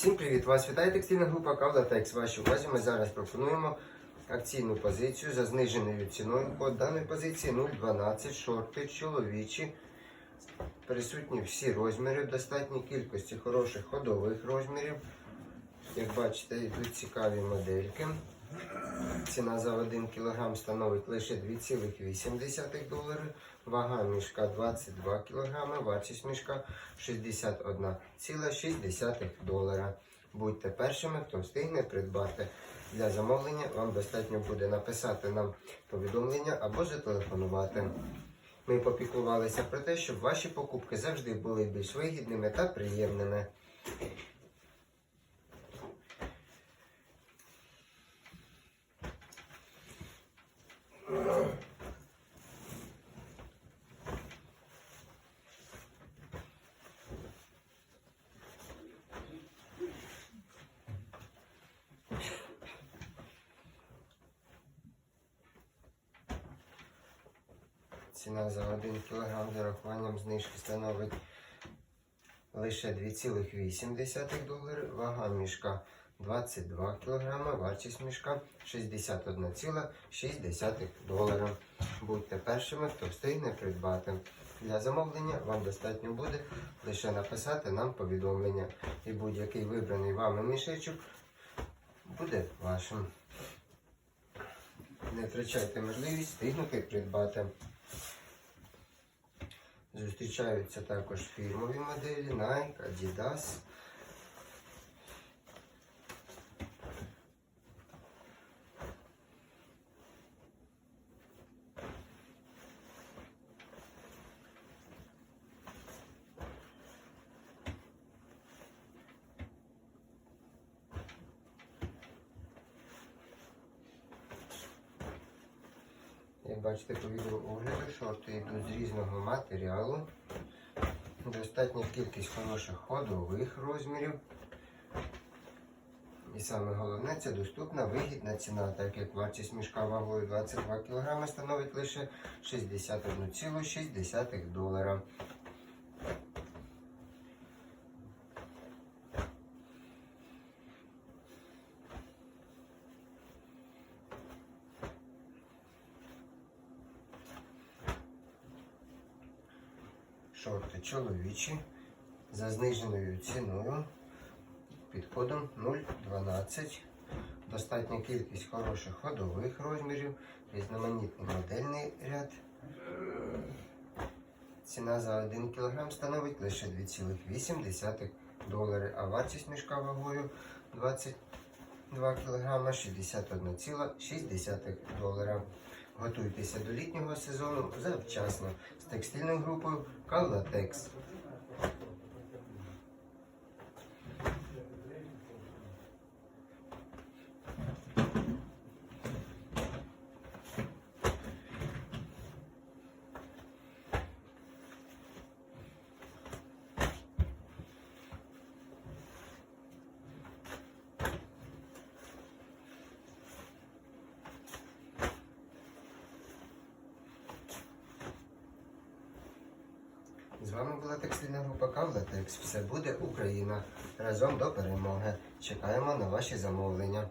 Всім привіт! Вас вітає текстильна група Кавлатекс. Вашій увазі ми зараз пропонуємо акційну позицію за зниженою ціною. Код даної позиції 0,12 шорти чоловічі. Присутні всі розміри в достатній кількості хороших ходових розмірів. Як бачите, йдуть цікаві модельки. Ціна за 1 кг становить лише 2,8 долари. Вага мішка 22 кг, вартість мішка 61,6 долара. Будьте першими, хто встигне придбати. Для замовлення вам достатньо буде написати нам повідомлення або зателефонувати. Ми попіклувалися про те, щоб ваші покупки завжди були більш вигідними та приємними. Ціна за 1 кг з урахуванням знижки становить лише 2,8 долари. Вага мішка 22 кг, вартість мішка 61,6 долара. Будьте першими, хто встигне придбати. Для замовлення вам достатньо буде лише написати нам повідомлення. І будь-який вибраний вами мішечок буде вашим. Не втрачайте можливість встигнути придбати. Зустрічаються також фірмові моделі Nike, Adidas. Як бачите по відео огляду, шорти йдуть з різного матеріалу. Достатня кількість хороших ходових розмірів. І саме головне це доступна вигідна ціна, так як вартість мішка вагою 22 кг становить лише 61,6 долара. Шорти чоловічі за зниженою ціною під кодом 012. Достатня кількість хороших ходових розмірів, різноманітний модельний ряд. Ціна за 1 кг становить лише 2,8 долари, а вартість мішка вагою 22 кг 61,6 долара. Готуйтеся до літнього сезону завчасно з текстильною групою Калатекс. З вами була текстильна група Кавлатекс. Все буде Україна. Разом до перемоги. Чекаємо на ваші замовлення.